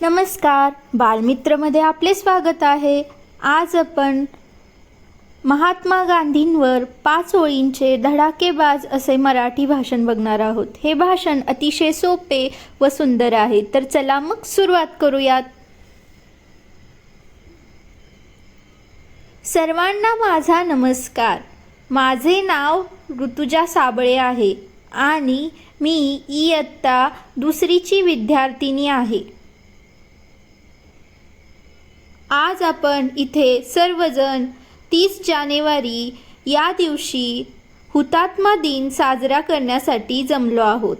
नमस्कार. बालमित्रमध्ये आपले स्वागत आहे. आज आपण महात्मा गांधींवर पाच ओळींचे धडाकेबाज असे मराठी भाषण बघणार आहोत. हे भाषण अतिशय सोपे व सुंदर आहे. तर चला मग सुरुवात करूयात. सर्वांना माझा नमस्कार. माझे नाव ऋतुजा साबळे आहे आणि मी इयत्ता दुसरीची विद्यार्थिनी आहे. आज आपण इथे सर्वजण तीस जानेवारी या दिवशी हुतात्मा दिन साजरा करण्यासाठी जमलो आहोत.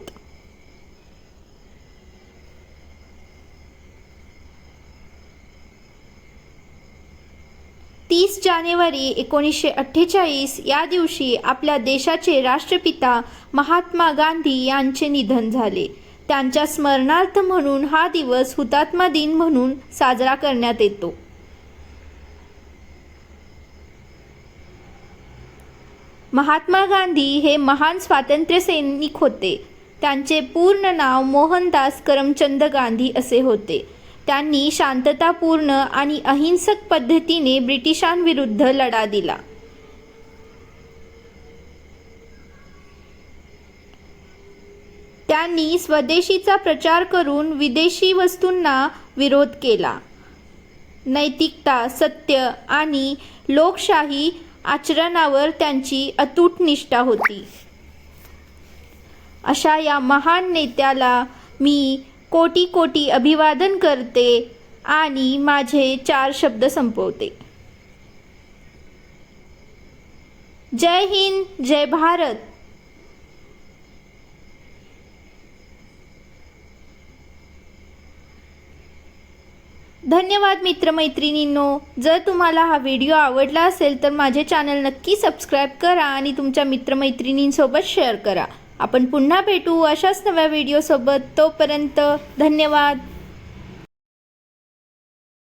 तीस जानेवारी एकोणीसशे अठ्ठेचाळीस या दिवशी आपल्या देशाचे राष्ट्रपिता महात्मा गांधी यांचे निधन झाले. त्यांच्या स्मरणार्थ म्हणून हा दिवस हुतात्मा दिन म्हणून साजरा करण्यात येतो. महात्मा गांधी हे महान स्वातंत्र्य सैनिक होते. त्यांचे पूर्ण नाव मोहनदास करमचंद गांधी असे होते. त्यांनी शांततापूर्ण आणि अहिंसक पद्धतीने ब्रिटिशांविरुद्ध लढा दिला. त्यांनी स्वदेशीचा प्रचार करून विदेशी वस्तूंना विरोध केला. नैतिकता सत्य आणि लोकशाही आचरणावर त्यांची अतूट निष्ठा होती. अशा या महान नेत्याला मी कोटी कोटी अभिवादन करते आणि माझे चार शब्द संपवते. जय हिंद जय भारत. धन्यवाद मित्रमैत्रिणींनो. जर तुम्हाला हा व्हिडिओ आवडला असेल तर माझे चॅनल नक्की सबस्क्राईब करा आणि तुमच्या मित्रमैत्रिणींसोबत शेअर करा. आपण पुन्हा भेटू अशाच नव्या व्हिडिओसोबत. तोपर्यंत धन्यवाद.